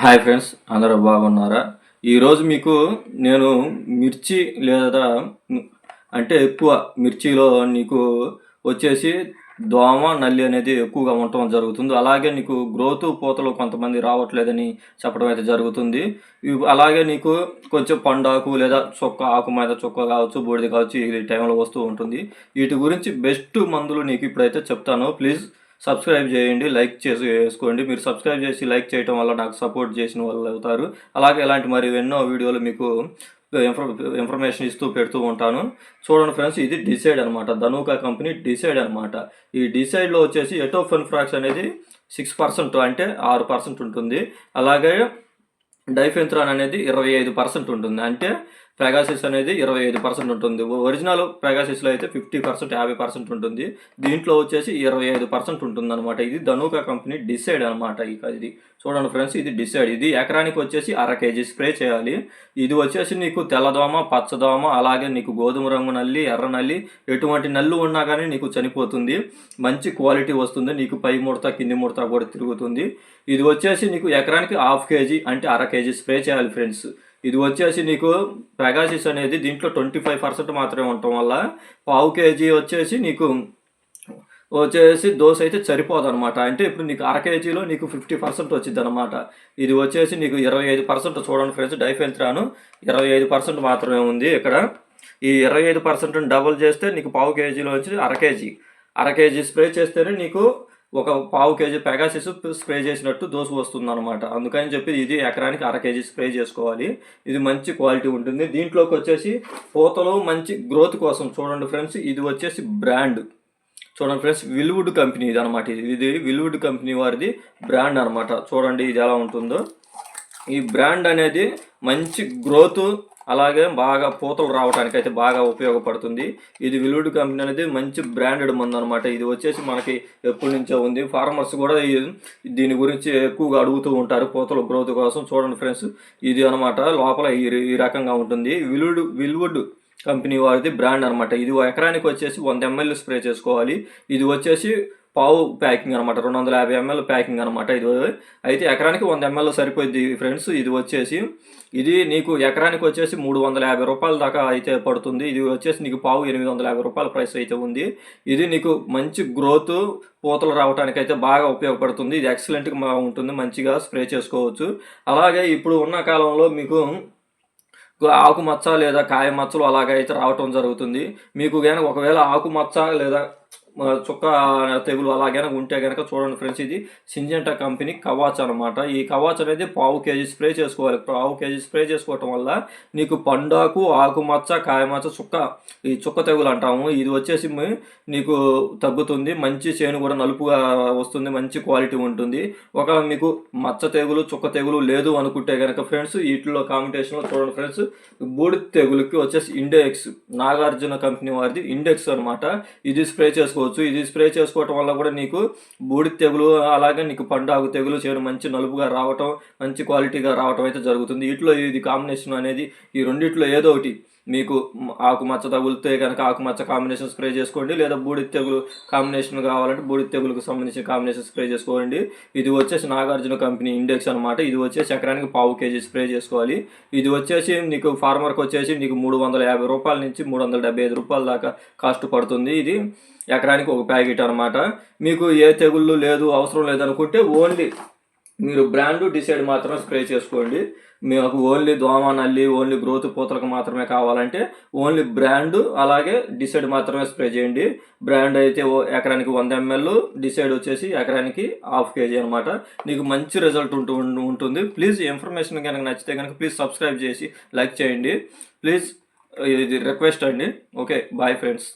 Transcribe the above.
Hi friends అందరూ బాగున్నారా? ఈరోజు మీకు నేను మిర్చి లేదా అంటే ఎక్కువ మిర్చిలో నీకు వచ్చేసి దోమ నల్లి అనేది ఎక్కువగా ఉండటం జరుగుతుంది. అలాగే నీకు గ్రోత్ పూతలు కొంతమంది రావట్లేదని చెప్పడం అయితే జరుగుతుంది. అలాగే నీకు కొంచెం పండాకు లేదా చొక్క ఆకు మీద చొక్క కావచ్చు బూడిద కావచ్చు ఈ టైంలో వస్తూ ఉంటుంది. వీటి గురించి బెస్ట్ మందులు నీకు ఇప్పుడైతే చెప్తాను. ప్లీజ్ సబ్స్క్రైబ్ చేయండి లైక్ చేసి వేసుకోండి మీరు సబ్స్క్రైబ్ చేసి లైక్ చేయడం వల్ల నాకు సపోర్ట్ చేసిన వాళ్ళు అవుతారు. అలాగే ఇలాంటి మరి ఎన్నో వీడియోలు మీకు ఇన్ఫర్మేషన్ ఇస్తూ పెడుతూ ఉంటాను. చూడండి ఫ్రెండ్స్ ఇది డిసైడ్ అనమాట. ధనుకా కంపెనీ డిసైడ్ అనమాట. ఈ డిసైడ్లో వచ్చేసి ఎటోఫెన్ ఫ్రాక్స్ అనేది సిక్స్ పర్సెంట్ అంటే ఆరు పర్సెంట్ ఉంటుంది. అలాగే డైఫెంత్రాన్ అనేది ఇరవై ఐదు పర్సెంట్ ఉంటుంది. అంటే పెగాసిస్ అనేది ఇరవై ఐదు పర్సెంట్ ఉంటుంది. ఒరిజినల్ పెగాసిస్లో అయితే ఫిఫ్టీ పర్సెంట్ యాభై పర్సెంట్ ఉంటుంది. దీంట్లో వచ్చేసి ఇరవై ఐదు పర్సెంట్ ఉంటుంది అనమాట ఇది ధనుక కంపెనీ డిసైడ్ అనమాట ఇక ఇది. చూడండి ఫ్రెండ్స్ ఇది డిసైడ్ ఇది ఎకరానికి వచ్చేసి అర కేజీ స్ప్రే చేయాలి. ఇది వచ్చేసి నీకు తెల్లదోమ పచ్చదోమ అలాగే నీకు గోధుమ రంగు నల్లి ఎర్ర నల్లి ఎటువంటి నల్లు ఉన్నా కానీ నీకు చనిపోతుంది. మంచి క్వాలిటీ వస్తుంది. నీకు పై ముడత కింది ముడత కూడా తిరుగుతుంది. ఇది వచ్చేసి నీకు ఎకరానికి హాఫ్ కేజీ అంటే అర కేజీ స్ప్రే చేయాలి ఫ్రెండ్స్ ఇది వచ్చేసి నీకు పెగాసిస్ అనేది దీంట్లో ట్వంటీ ఫైవ్ పర్సెంట్ మాత్రమే ఉండటం వల్ల పావు కేజీ వచ్చేసి నీకు వచ్చేసి దోశ అయితే సరిపోదు అనమాట అంటే ఇప్పుడు నీకు అర కేజీలో నీకు ఫిఫ్టీ పర్సెంట్ వచ్చింది అనమాట ఇది వచ్చేసి నీకు ఇరవై ఐదు పర్సెంట్ చూడండి ఫ్రెండ్స్ డైఫెన్త్రాను ఇరవై ఐదు పర్సెంట్ మాత్రమే ఉంది ఇక్కడ. ఈ ఇరవై ఐదు పర్సెంట్ డబుల్ చేస్తే నీకు పావు కేజీలో వచ్చి అర కేజీ. అర కేజీ స్ప్రే చేస్తేనే నీకు ఒక పావు కేజీ పెగాసిస్ స్ప్రే చేసినట్టు దోశ వస్తుంది అనమాట అందుకని చెప్పి ఇది ఎకరానికి అర కేజీ స్ప్రే చేసుకోవాలి. ఇది మంచి క్వాలిటీ ఉంటుంది. దీంట్లోకి వచ్చేసి పూతలో మంచి గ్రోత్ కోసం చూడండి ఫ్రెండ్స్ ఇది వచ్చేసి బ్రాండ్ చూడండి ఫ్రెండ్స్ విల్వుడ్ కంపెనీ ఇది. అనమాట ఇది విల్వుడ్ కంపెనీ వారిది బ్రాండ్ అనమాట చూడండి ఇది ఎలా ఉంటుందో. ఈ బ్రాండ్ అనేది మంచి గ్రోత్ అలాగే బాగా పూతలు రావడానికి అయితే బాగా ఉపయోగపడుతుంది. ఇది విలుడ్ కంపెనీ అనేది మంచి బ్రాండెడ్ మందు అనమాట ఇది వచ్చేసి మనకి ఎప్పటి నుంచో ఉంది. ఫార్మర్స్ కూడా దీని గురించి ఎక్కువగా అడుగుతూ ఉంటారు పూతల గ్రోత్ కోసం. చూడండి ఫ్రెండ్స్ ఇది అనమాట లోపల ఈ రకంగా ఉంటుంది. విలుడ్ విల్వుడ్ కంపెనీ వారిది బ్రాండ్ అనమాట ఇది ఎకరానికి వచ్చేసి వంద ఎంఎల్ స్ప్రే చేసుకోవాలి. ఇది వచ్చేసి పావు ప్యాకింగ్ అనమాట రెండు వందల యాభై ఎంఎల్ ప్యాకింగ్ అనమాట ఇది. అయితే ఎకరానికి వంద ఎంఎల్ సరిపోయింది ఫ్రెండ్స్. ఇది వచ్చేసి ఇది నీకు ఎకరానికి వచ్చేసి మూడు వందల యాభై రూపాయల దాకా అయితే పడుతుంది. ఇది వచ్చేసి నీకు పావు ఎనిమిది వందల యాభై రూపాయల ప్రైస్ అయితే ఉంది. ఇది నీకు మంచి గ్రోత్ పూతలు రావడానికి అయితే బాగా ఉపయోగపడుతుంది. ఇది ఎక్సలెంట్గా ఉంటుంది. మంచిగా స్ప్రే చేసుకోవచ్చు. అలాగే ఇప్పుడు ఉన్న కాలంలో మీకు ఆకుమచ్చ లేదా కాయ మచ్చలు అలాగైతే రావటం జరుగుతుంది. మీకు కానీ ఒకవేళ ఆకుమచ్చ లేదా చుక్క తెగులు అలాగే ఉంటే కనుక చూడండి ఫ్రెండ్స్ ఇది సింజెంటా కంపెనీ కవాచ్ అనమాట ఈ కవాచ్ అనేది పావు కేజీ స్ప్రే చేసుకోవాలి. పావు కేజీ స్ప్రే చేసుకోవటం వల్ల నీకు పండాకు ఆకుమచ్చ కాయమచ్చ చుక్క ఈ చుక్క తెగులు అంటాము. ఇది వచ్చేసి నీకు తగ్గుతుంది. మంచి చేను కూడా నలుపుగా వస్తుంది. మంచి క్వాలిటీ ఉంటుంది. ఒకవేళ మీకు మచ్చ తెగులు చుక్క తెగులు లేదు అనుకుంటే కనుక ఫ్రెండ్స్ వీటిలో కాంపిటీషన్లో చూడండి ఫ్రెండ్స్ బూడి తెగులుకి వచ్చేసి ఇండెక్స్ నాగార్జున కంపెనీ వారిది ఇండెక్స్ అనమాట ఇది స్ప్రే చేసుకోవచ్చు. చేసుకోవచ్చు ఇది స్ప్రే చేసుకోవటం వల్ల కూడా నీకు బూడి తెగులు అలాగే నీకు పండాగు తెగులు చేయడం మంచి నలుపుగా రావటం మంచి క్వాలిటీగా రావటం అయితే జరుగుతుంది. వీటిలో ఇది కాంబినేషన్ అనేది ఈ రెండిట్లో ఏదో ఒకటి మీకు ఆకుమచ్చ తగులితే కనుక ఆకుమచ్చ కాంబినేషన్ స్ప్రే చేసుకోండి. లేదా బూడిద తెగులు కాంబినేషన్ కావాలంటే బూడిద తెగులకు సంబంధించిన కాంబినేషన్ స్ప్రే చేసుకోండి. ఇది వచ్చేసి నాగార్జున కంపెనీ ఇండెక్స్ అనమాట ఇది వచ్చేసి ఎకరానికి పావు కేజీ స్ప్రే చేసుకోవాలి. ఇది వచ్చేసి నీకు ఫార్మర్కి వచ్చేసి నీకు మూడు వందల యాభై రూపాయల నుంచి మూడు వందల డెబ్బై ఐదు రూపాయల దాకా కాస్ట్ పడుతుంది. ఇది ఎకరానికి ఒక ప్యాకెట్ అనమాట మీకు ఏ తెగుళ్ళు లేదు అవసరం లేదనుకుంటే ఓన్లీ మీరు బ్రాండ్ డిసైడ్ మాత్రమే స్ప్రే చేసుకోండి. మీకు ఓన్లీ దోమ నల్లి ఓన్లీ గ్రోత్ పూతలకు మాత్రమే కావాలంటే ఓన్లీ బ్రాండ్ అలాగే డిసైడ్ మాత్రమే స్ప్రే చేయండి. బ్రాండ్ అయితే ఎకరానికి వంద ఎంఎల్ డిసైడ్ వచ్చేసి ఎకరానికి హాఫ్ కేజీ అనమాట నీకు మంచి రిజల్ట్ ఉంటూ ఉంటుంది. ప్లీజ్ ఇన్ఫర్మేషన్ కనుక నచ్చితే కనుక ప్లీజ్ సబ్స్క్రైబ్ చేసి లైక్ చేయండి. ప్లీజ్ ఇది రిక్వెస్ట్ అండి. Okay bye friends.